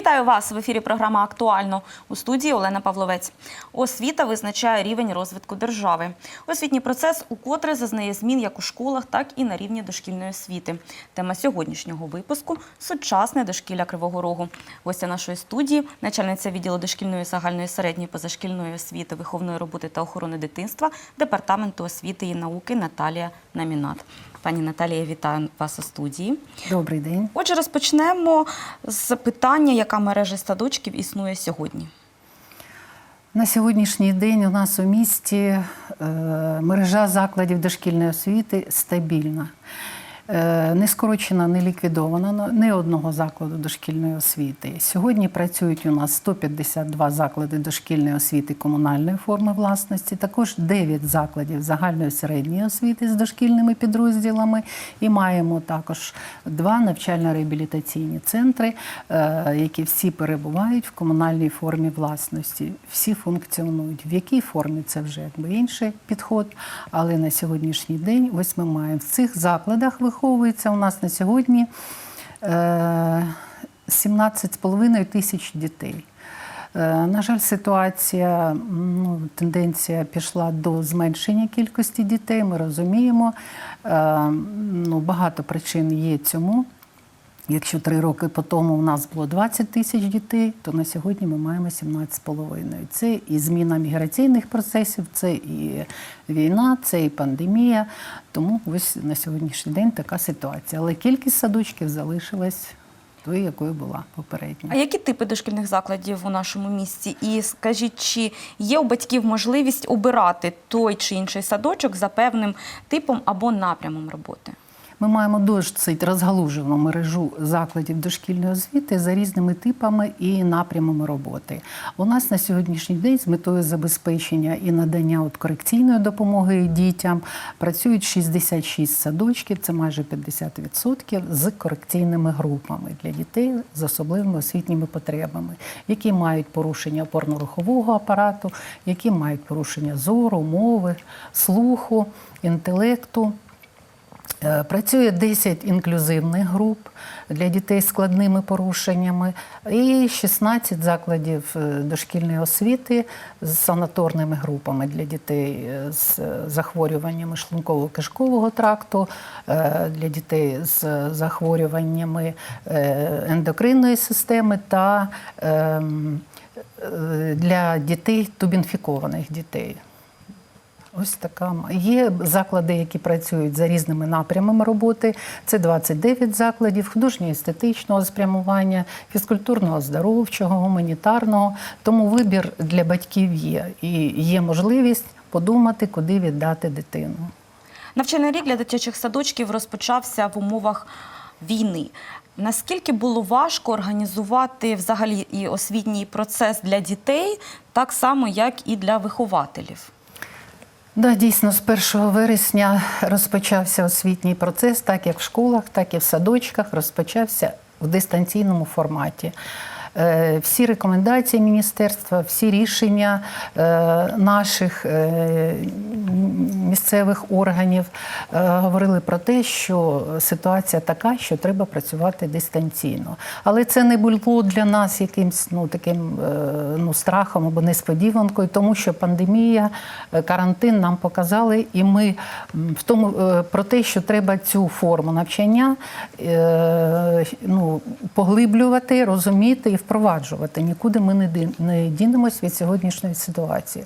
Вітаю вас в ефірі. Програма Актуально у студії Олена Павловець. Освіта визначає рівень розвитку держави. Освітній процес укотре зазнає змін як у школах, так і на рівні дошкільної освіти. Тема сьогоднішнього випуску сучасне дошкілля Кривого Рогу. Гостя нашої студії, начальниця відділу дошкільної загальної середньої позашкільної освіти, виховної роботи та охорони дитинства департаменту освіти і науки Наталія Намінат. Пані Наталія, вітаю вас у студії. Добрий день. Отже, розпочнемо з питання, яка мережа садочків існує сьогодні. На сьогоднішній день у нас у місті е, мережа закладів дошкільної освіти стабільна. Е, Не скорочена, не ліквідована ні одного закладу дошкільної освіти. Сьогодні працюють у нас 152 заклади дошкільної освіти комунальної форми власності, також 9 закладів загальної середньої освіти з дошкільними підрозділами. І маємо також два навчально-реабілітаційні центри, е, які всі перебувають в комунальній формі власності. Всі функціонують. В якій формі це вже якби інший підход. Але на сьогоднішній день ось ми маємо в цих закладах виховується у нас на сьогодні е, 17,5 тисяч дітей. Е, На жаль, ситуація, ну, тенденція пішла до зменшення кількості дітей. Ми розуміємо, Е, ну, багато причин є цьому. Якщо три роки по тому у нас було 20 тисяч дітей, то на сьогодні ми маємо 17,5. Це і зміна міграційних процесів, це і війна, це і пандемія. Тому ось на сьогоднішній день така ситуація. Але кількість садочків залишилась тою, якою була попередньо. А які типи дошкільних закладів у нашому місті? І скажіть, чи є у батьків можливість обирати той чи інший садочок за певним типом або напрямом роботи? Ми маємо досить розгалужену мережу закладів дошкільної освіти за різними типами і напрямами роботи. У нас на сьогоднішній день з метою забезпечення і надання от корекційної допомоги дітям працюють 66 садочків, це майже 50% з корекційними групами для дітей з особливими освітніми потребами, які мають порушення опорно-рухового апарату, які мають порушення зору, мови, слуху, інтелекту. Е, Працює 10 інклюзивних груп для дітей з складними порушеннями і 16 закладів е, дошкільної освіти з санаторними групами для дітей е, з захворюваннями шлунково-кишкового тракту, для дітей з захворюваннями ендокринної системи та ем, для дітей тубінфікованих дітей. Ось така є заклади, які працюють за різними напрямами роботи. Це 29 закладів художньо-естетичного спрямування, фізкультурного, оздоровчого, гуманітарного. Тому вибір для батьків є і є можливість подумати, куди віддати дитину. Навчальний рік для дитячих садочків розпочався в умовах війни. Наскільки було важко організувати взагалі і освітній процес для дітей, так само як і для вихователів? Да, дійсно, з 1 вересня розпочався освітній процес, так як в школах, так і в садочках, розпочався в дистанційному форматі. Е, Всі рекомендації міністерства, всі рішення е, наших е, місцевих органів говорили про те, що ситуація така, що треба працювати дистанційно. Але це не було для нас якимсь ну, таким ну, страхом або несподіванкою, тому що пандемія, карантин нам показали, і ми в тому про те, що треба цю форму навчання ну, поглиблювати, розуміти впроваджувати. Нікуди ми не дінемось від сьогоднішньої ситуації.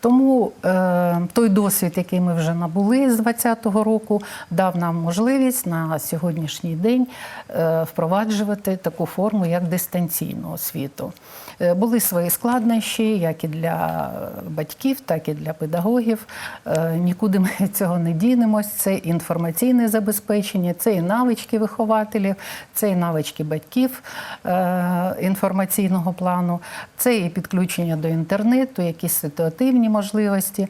Тому е, той досвід, який ми вже набули з 2020 року, дав нам можливість на сьогоднішній день е, впроваджувати таку форму, як дистанційну освіту. Е, Були свої складнощі, як і для батьків, так і для педагогів. Е, Нікуди ми цього не дінемось. Це інформаційне забезпечення, це і навички вихователів, це і навички батьків е, інформаційного плану, це і підключення до інтернету, якісь ситуативні можливості.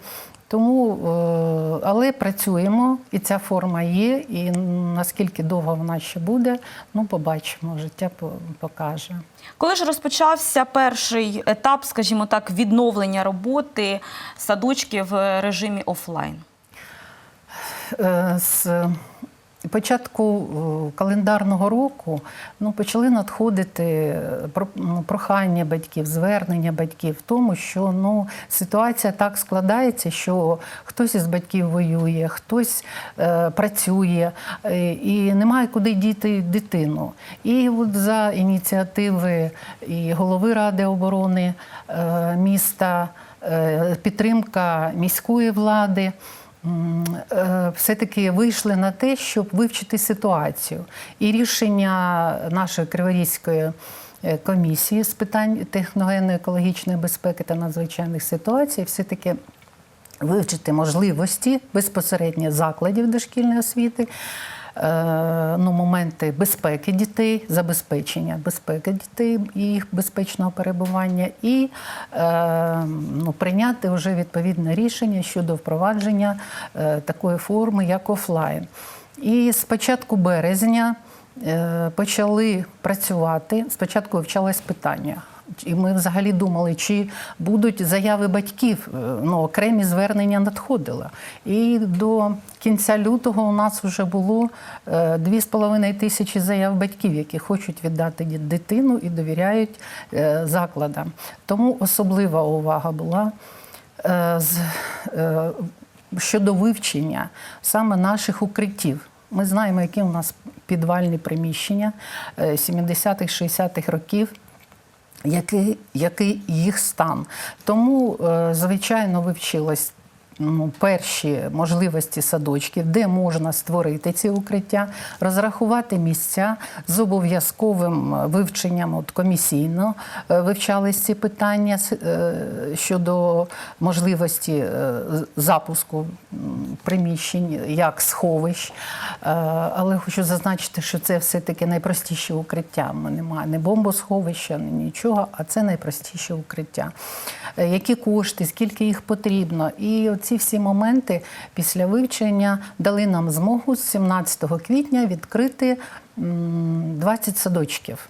Тому, е, але працюємо, і ця форма є. І наскільки довго вона ще буде, ну побачимо, життя покаже. Коли ж розпочався перший етап, скажімо так, відновлення роботи садочків в режимі офлайн? Е, З початку е, календарного року ну, почали надходити е, ну, прохання батьків, звернення батьків в тому, що ну, ситуація так складається, що хтось із батьків воює, хтось е, працює е, і немає куди діти дитину. І от за ініціативи і голови Ради оборони е, міста, е, підтримка міської влади. Е, Все-таки вийшли на те, щоб вивчити ситуацію. І рішення нашої Криворізької е, комісії з питань техногенно-екологічної безпеки та надзвичайних ситуацій все-таки вивчити можливості безпосередньо закладів дошкільної освіти, ну, моменти безпеки дітей, забезпечення безпеки дітей і їх безпечного перебування, і е, ну, прийняти вже відповідне рішення щодо впровадження е, такої форми, як офлайн. І з початку березня е, почали працювати. Спочатку вивчалось питання. І ми взагалі думали, чи будуть заяви батьків, е, ну, окремі звернення надходили. І до кінця лютого у нас вже було е, 2,5 тисячі заяв батьків, які хочуть віддати дитину і довіряють е, закладам. Тому особлива увага була е, е, щодо вивчення саме наших укриттів. Ми знаємо, які у нас підвальні приміщення е, 70-х, 60-х років який, який їх стан. Тому, е, звичайно, вивчилось. Ну, перші можливості садочків, де можна створити ці укриття, розрахувати місця з обов'язковим вивченням от комісійно е, вивчались ці питання е, щодо можливості е, запуску приміщень як сховищ. Е, Але хочу зазначити, що це все-таки найпростіші укриття. Ми Немає ні бомбосховища, ні нічого, а це найпростіші укриття. Е, Які кошти, скільки їх потрібно. І ці всі моменти після вивчення дали нам змогу з 17 квітня відкрити 20 садочків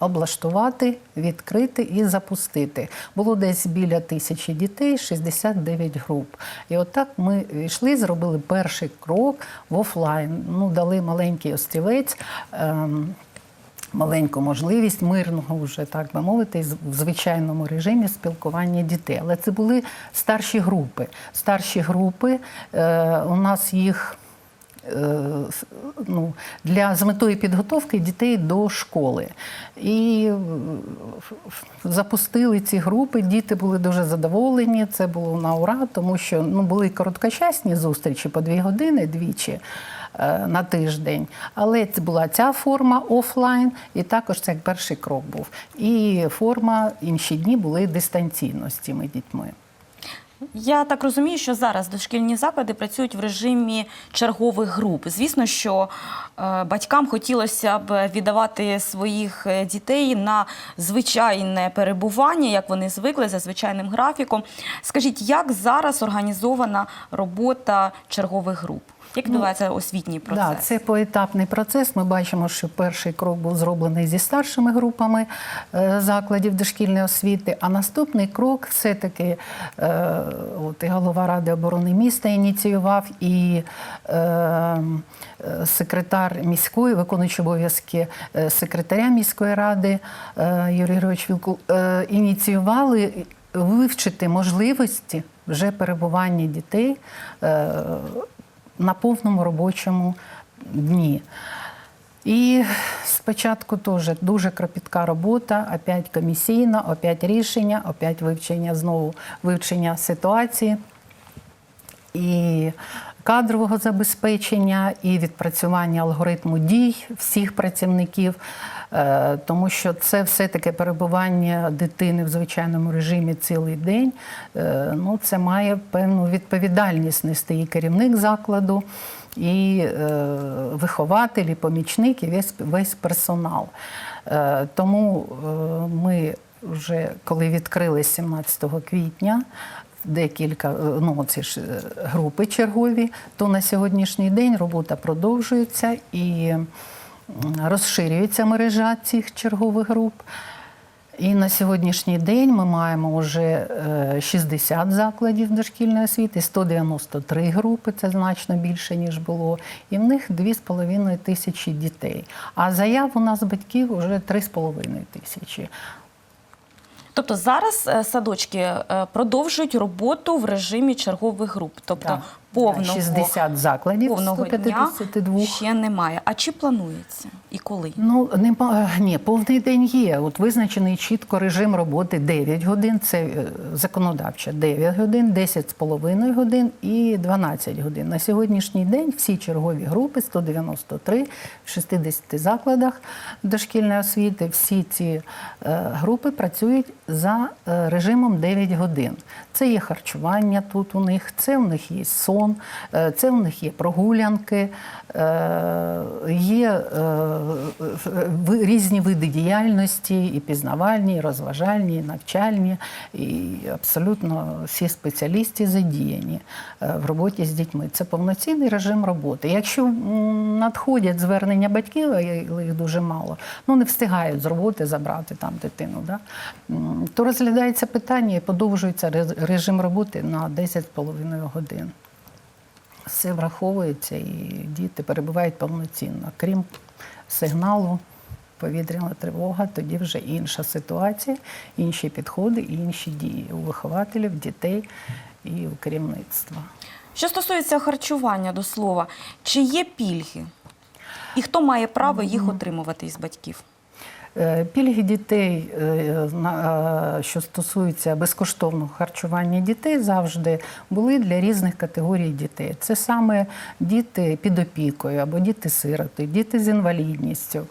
облаштувати, відкрити і запустити. Було десь біля тисячі дітей, 69 груп. І отак ми йшли, зробили перший крок в офлайн. Ну, дали маленький острівець. ем, Маленьку можливість мирного, вже так би мовити, в звичайному режимі спілкування дітей. Але це були старші групи. Старші групи е, у нас їх е, ну, для з метою підготовки дітей до школи. І е, запустили ці групи. Діти були дуже задоволені. Це було на ура, тому що ну, були короткочасні зустрічі по дві години двічі. Е, На тиждень, але це була ця форма офлайн, і також це як перший крок був. І форма інші дні були дистанційно з цими дітьми. Я так розумію, що зараз дошкільні заклади працюють в режимі чергових груп. Звісно, що е, батькам хотілося б віддавати своїх е, дітей на звичайне перебування, як вони звикли за звичайним графіком. Скажіть, як зараз організована робота чергових груп? Як відбувається освітній процес? Да, це поетапний процес. Ми бачимо, що перший крок був зроблений зі старшими групами е, закладів дошкільної освіти. А наступний крок все-таки е, от і голова Ради оборони міста ініціював, і е, е, секретар міської, виконуючий обов'язки секретаря міської ради е, Юрій Григорович Вілкул, е, ініціювали вивчити можливості вже перебування дітей. е, на повному робочому дні. І спочатку теж дуже кропітка робота, опять комісійна, опять рішення, опять вивчення знову вивчення ситуації і кадрового забезпечення, і відпрацювання алгоритму дій всіх працівників, Е, тому що це все-таки перебування дитини в звичайному режимі цілий день. Е, Ну, це має певну відповідальність нести і керівник закладу, і е, вихователь, помічник, і весь, весь персонал. Тому ми вже коли відкрили 17 квітня. Декілька е, ну, ці ж е, групи чергові, то на сьогоднішній день робота продовжується і розширюється мережа цих чергових груп. І на сьогоднішній день ми маємо вже е, 60 закладів дошкільної освіти, 193 групи, це значно більше, ніж було. І в них 2,5 тисячі дітей. А заяв у нас батьків вже 3,5 тисячі. Тобто зараз е, садочки е, продовжують роботу в режимі чергових груп, тобто Так. Повного, 60 закладів повного дня ще немає. А чи планується і коли? Ну, нема, ні, повний день є. От визначений чітко режим роботи 9 годин, це е, законодавча 9 годин, 10 з половиною годин і 12 годин. На сьогоднішній день всі чергові групи, 193 в 60 закладах дошкільної освіти, всі ці е, групи працюють за е, режимом 9 годин. Це є харчування тут у них, це у них є сон, е, це у них є прогулянки, е, є е, різні види діяльності, і пізнавальні, і розважальні, і навчальні, і абсолютно всі спеціалісти задіяні е, в роботі з дітьми. Це повноцінний режим роботи. Якщо надходять звернення батьків, а їх дуже мало, ну не встигають з роботи забрати там дитину, да? то розглядається питання і подовжується режим роботи на 10,5 годин. Все враховується і діти перебувають повноцінно. Крім сигналу, повітряна тривога, тоді вже інша ситуація, інші підходи і інші дії у вихователів, дітей і у керівництва. Що стосується харчування до слова, чи є пільги? І хто має право їх отримувати із батьків? Е, Пільги дітей, е, е, що стосуються безкоштовного харчування дітей, завжди були для різних категорій дітей. Це саме діти під опікою або діти-сироти, діти з інвалідністю,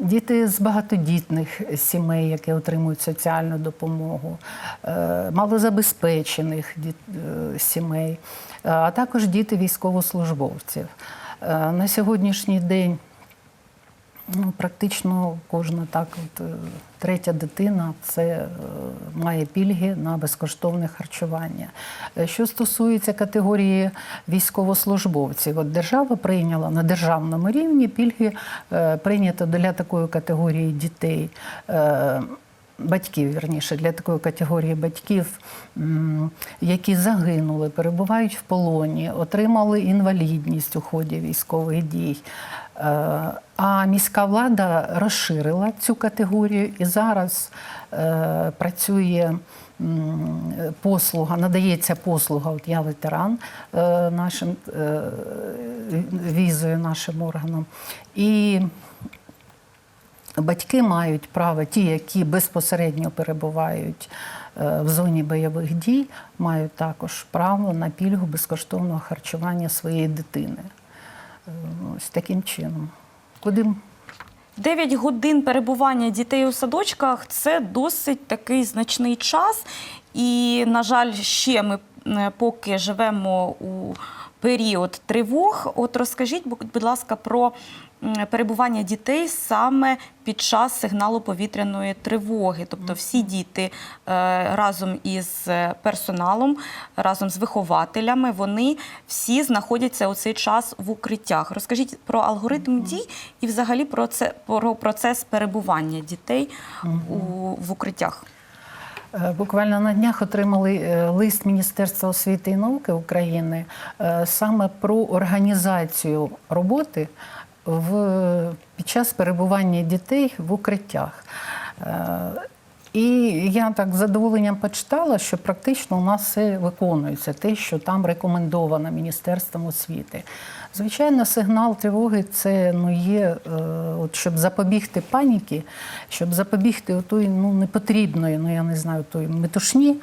діти з багатодітних сімей, які отримують соціальну допомогу, малозабезпечених сімей, а також діти військовослужбовців. На сьогоднішній день Ну, практично кожна так, от, е, третя дитина це е, має пільги на безкоштовне харчування. Е, Що стосується категорії військовослужбовців, от держава прийняла на державному рівні пільги прийнято для такої категорії дітей. Батьків, вірніше, для такої категорії батьків, які загинули, перебувають в полоні, отримали інвалідність у ході військових дій. А міська влада розширила цю категорію і зараз е, працює послуга, надається послуга, от я ветеран е, нашим е, візою, нашим органам. І Батьки мають право, ті, які безпосередньо перебувають е, в зоні бойових дій, мають також право на пільгу безкоштовного харчування своєї дитини. Е, Ось таким чином. Куди дев'ять 9 годин перебування дітей у садочках це досить такий значний час. І, на жаль, ще ми е, поки живемо у період тривог. От розкажіть, бу- будь ласка, про перебування дітей саме під час сигналу повітряної тривоги. Тобто всі діти е, разом із е, персоналом, разом з вихователями, вони всі знаходяться у цей час в укриттях. Розкажіть про алгоритм дій і взагалі про це про процес перебування дітей у, в укриттях. Е, Буквально на днях отримали лист Міністерства освіти і науки України саме про організацію роботи в, під час перебування дітей в укриттях. Е, І я так з задоволенням почитала, що практично у нас все виконується, те, що там рекомендовано Міністерством освіти. Звичайно, сигнал тривоги це ну, є, е, от, щоб запобігти паніки, щоб запобігти отої ну, непотрібної, ну я не знаю, тої метушні,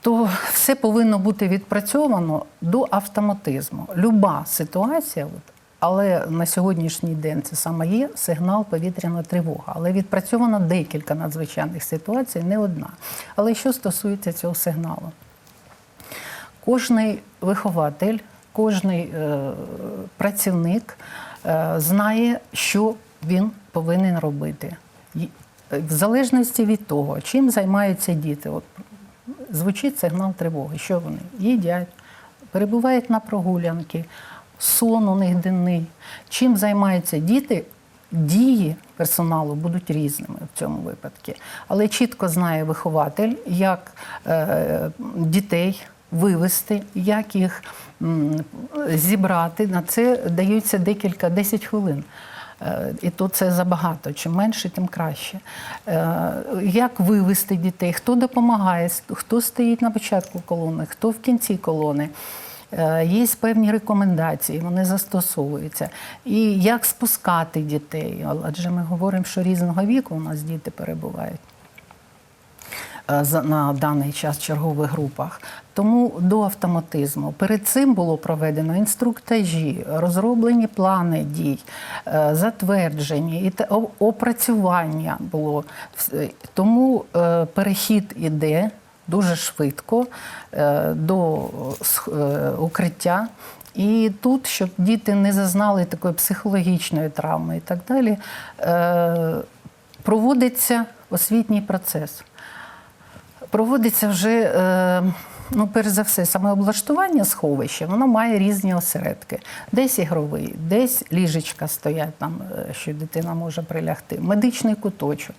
то все повинно бути відпрацьовано до автоматизму. Люба ситуація, от, але на сьогоднішній день це саме є сигнал повітряна тривога. Але відпрацьовано декілька надзвичайних ситуацій, не одна. Але що стосується цього сигналу? Кожний вихователь, кожний е, працівник е, знає, що він повинен робити. Е, В залежності від того, чим займаються діти. От, звучить сигнал тривоги. Що вони? Їдять, перебувають на прогулянки, сон у них денний. Чим займаються діти дії персоналу будуть різними в цьому випадку. Але чітко знає вихователь, як е, дітей вивести, як їх м, зібрати. На це даються декілька 10 хвилин. Е, І то це забагато. Чим менше, тим краще. Е, Як вивести дітей, хто допомагає, хто стоїть на початку колони, хто в кінці колони. Е, Є певні рекомендації, вони застосовуються. І як спускати дітей? Адже ми говоримо, що різного віку у нас діти перебувають е, на даний час в чергових групах. Тому до автоматизму. Перед цим було проведено інструктажі, розроблені плани дій, е, затверджені і опрацювання було. Тому перехід іде дуже швидко е, до е, укриття. І тут, щоб діти не зазнали такої психологічної травми і так далі, е, проводиться освітній процес проводиться вже, ну, перш за все, саме облаштування сховища, воно має різні осередки. Десь ігровий, десь ліжечка стоять там, що дитина може прилягти, медичний куточок.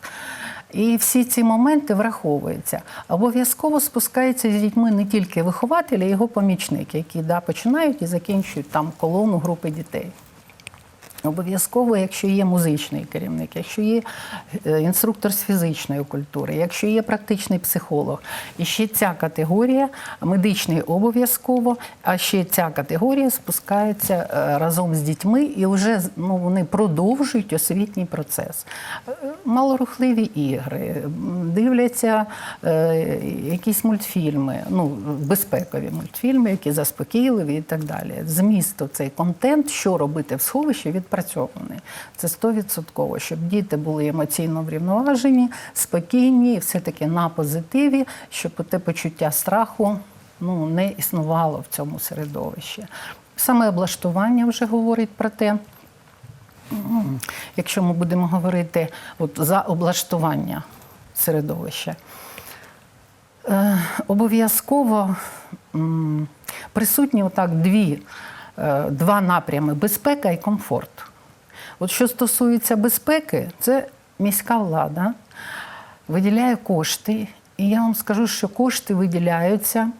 І всі ці моменти враховуються. Обов'язково спускаються з дітьми не тільки вихователі, а його помічники, які да, починають і закінчують там колону групи дітей. Обов'язково, якщо є музичний керівник, якщо є е, інструктор з фізичної культури, якщо є практичний психолог, і ще ця категорія, медичний обов'язково, а ще ця категорія спускається е, разом з дітьми і вже ну, вони продовжують освітній процес. Е, Малорухливі ігри, дивляться якісь мультфільми, ну, безпекові мультфільми, які заспокійливі і так далі. Змісту цей контент, що робити в сховищі, відпрацьований. Це 100%, щоб діти були емоційно врівноважені, спокійні, і все-таки на позитиві, щоб те почуття страху ну, не існувало в цьому середовищі. Саме облаштування вже говорить про те. Якщо ми будемо говорити от, за облаштування середовища, е, обов'язково присутні отак дві, два напрями безпека і комфорт. От що стосується безпеки, це міська влада виділяє кошти. І я вам скажу, що кошти виділяються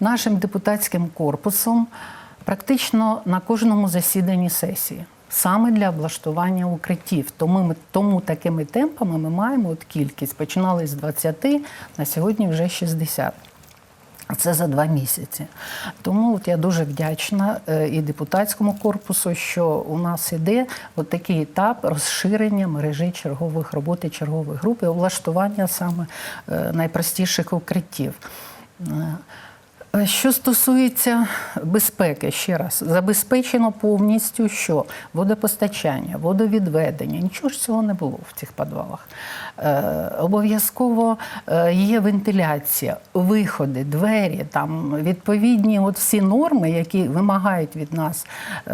нашим депутатським корпусом практично на кожному засіданні сесії. Саме для облаштування укриттів. Тому, ми, тому такими темпами ми маємо от кількість. Починали з 20, на сьогодні вже 60. Це за два місяці. Тому от я дуже вдячна е, і депутатському корпусу, що у нас іде от такий етап розширення мережі чергових роботи чергових груп і облаштування саме е, найпростіших укриттів. Е, Що стосується безпеки, ще раз, забезпечено повністю що? Водопостачання, водовідведення. Нічого ж цього не було в цих підвалах. Е, обов'язково е, є вентиляція, виходи, двері, там відповідні от всі норми, які вимагають від нас е,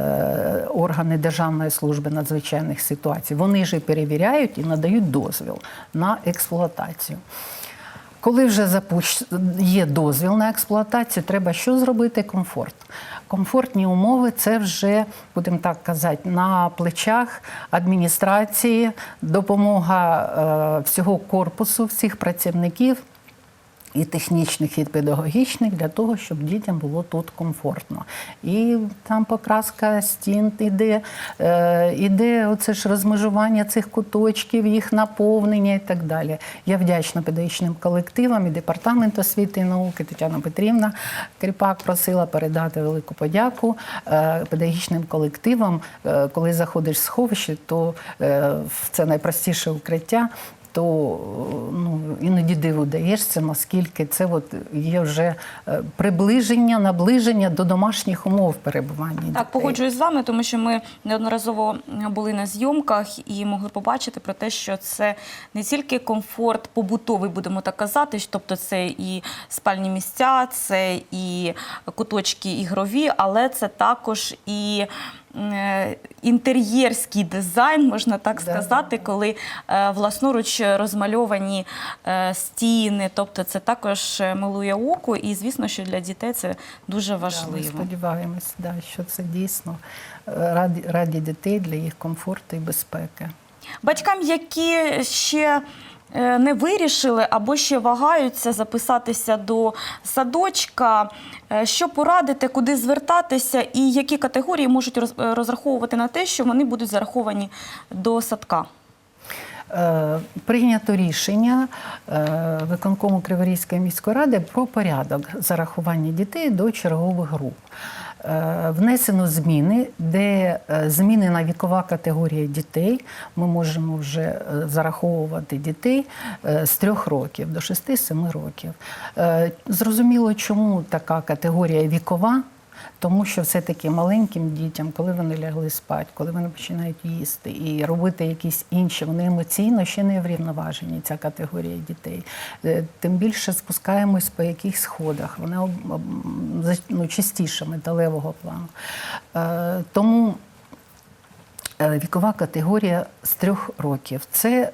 органи Державної служби надзвичайних ситуацій. Вони ж перевіряють і надають дозвіл на експлуатацію. Коли вже запущ... є дозвіл на експлуатацію, треба що зробити? Комфорт. Комфортні умови це вже, будемо так казати, на плечах адміністрації, допомога е, всього корпусу, всіх працівників. І технічних, і педагогічних для того, щоб дітям було тут комфортно. І там покраска стін іде, е, іде оце ж розмежування цих куточків, їх наповнення і так далі. Я вдячна педагогічним колективам і департамент освіти і науки Тетяна Петрівна Кріпак просила передати велику подяку е, педагогічним колективам. Е, Коли заходиш в сховище, то е, це найпростіше укриття то ну, іноді диву даєшся, наскільки це от є вже е, приближення, наближення до домашніх умов перебування. дітей. Так, погоджуюсь з вами, тому що ми неодноразово були на зйомках і могли побачити про те, що це не тільки комфорт побутовий, будемо так казати, тобто це і спальні місця, це і куточки ігрові, але це також і інтер'єрський дизайн, можна так сказати, коли е, власноруч розмальовані е, стіни. Тобто це також е, милує око, і звісно, що для дітей це дуже Да, ми важливо. сподіваємось, да, що це дійсно е, раді, раді дітей для їх комфорту і безпеки. Батькам, які ще е, не вирішили або ще вагаються записатися до садочка, е, що порадити, куди звертатися і які категорії можуть е, розраховувати на те, що вони будуть зараховані до садка? Е, Прийнято рішення е, виконкому Криворізької міської ради про порядок зарахування дітей до чергових груп. Е, Внесено зміни, де е, змінена вікова категорія дітей. Ми можемо вже е, зараховувати дітей з трьох років до 6-7 років. Зрозуміло, чому така категорія вікова. Тому що все-таки маленьким дітям, коли вони лягли спати, коли вони починають їсти і робити якісь інші, вони емоційно ще не врівноважені, ця категорія дітей. Е, Тим більше спускаємось по яких сходах. Вони ну, частіше металевого плану. Е, Тому Е, Вікова категорія з трьох років. Це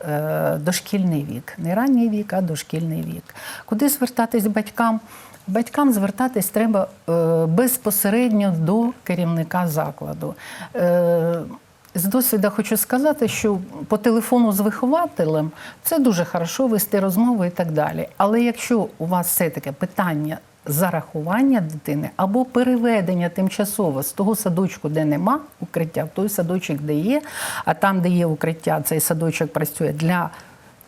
дошкільний вік. Не ранній вік, а дошкільний вік. Куди звертатись батькам? Батькам звертатись треба е, безпосередньо до керівника закладу. Е, з досвіду хочу сказати, що по телефону з вихователем це дуже хорошо вести розмову і так далі. Але якщо у вас все таке питання зарахування дитини або переведення тимчасово з того садочку, де нема укриття, в той садочок, де є, а там, де є укриття, цей садочок працює для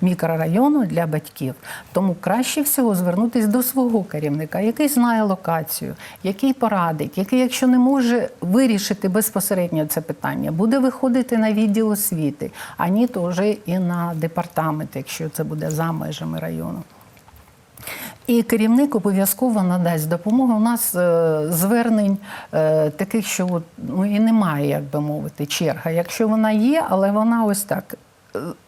мікрорайону, для батьків. Тому краще всього звернутися до свого керівника, який знає локацію, який порадить, який, якщо не може вирішити безпосередньо це питання, буде виходити на відділ освіти, а ні, то вже і на департамент, якщо це буде за межами району. І керівник обов'язково надасть допомогу. У нас е, звернень е, таких, що ну, і немає, як би мовити, черга. Якщо вона є, але вона ось так.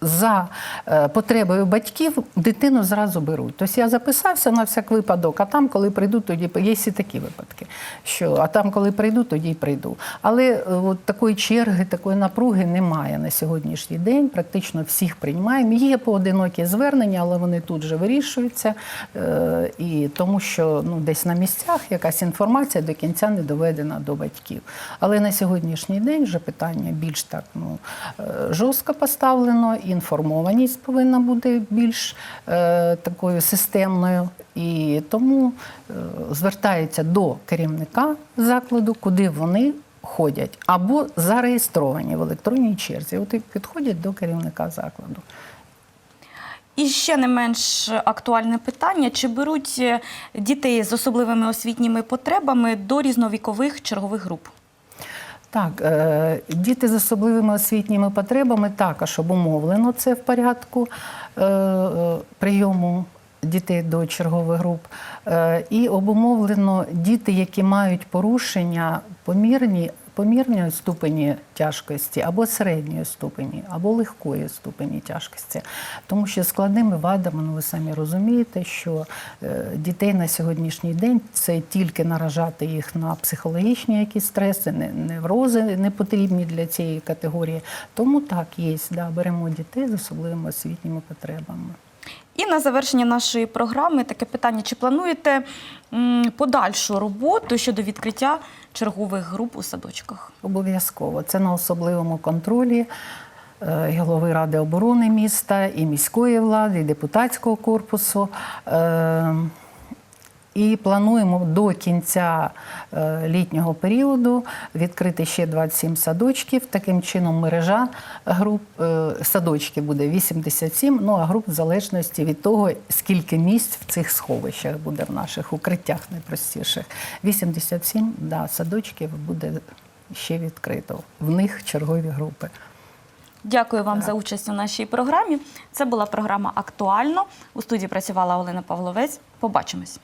За е, потребою батьків дитину зразу беруть. Тобто я записався на всяк випадок, а там, коли прийду, тоді є і такі випадки. Що, а там, коли прийду, тоді й прийду. Але е, от такої черги, такої напруги немає на сьогоднішній день. Практично всіх приймаємо. Є поодинокі звернення, але вони тут же вирішуються. Е, І тому що ну, десь на місцях якась інформація до кінця не доведена до батьків. Але на сьогоднішній день вже питання більш так ну, жорстко поставлено, інформованість повинна бути більш е, такою системною. І тому е, звертаються до керівника закладу, куди вони ходять, або зареєстровані в електронній черзі. От і підходять до керівника закладу. І ще не менш актуальне питання: чи беруть е, дітей з особливими освітніми потребами до різновікових чергових груп? Так, е, діти з особливими освітніми потребами також обумовлено це в порядку е, е, прийому дітей до чергових груп. І обумовлено діти, які мають порушення помірні, помірної ступені тяжкості або середньої ступені, або легкої ступені тяжкості. Тому що складними вадами, ну ви самі розумієте, що е, дітей на сьогоднішній день це тільки наражати їх на психологічні якісь стреси, не- неврози не потрібні для цієї категорії. Тому так, є, да, беремо дітей з особливими освітніми потребами. І на завершення нашої програми таке питання: чи плануєте подальшу роботу щодо відкриття чергових груп у садочках? Обов'язково. Це на особливому контролі е, голови Ради оборони міста, і міської влади, і депутатського корпусу. І плануємо до кінця е, літнього періоду відкрити ще 27 садочків. Таким чином, мережа груп е, садочків буде 87, ну а груп в залежності від того, скільки місць в цих сховищах буде в наших укриттях найпростіших. 87 да, садочків буде ще відкрито. В них чергові групи. Дякую вам за участь у нашій програмі. Це була програма Актуально. У студії працювала Олена Павловець. Побачимось.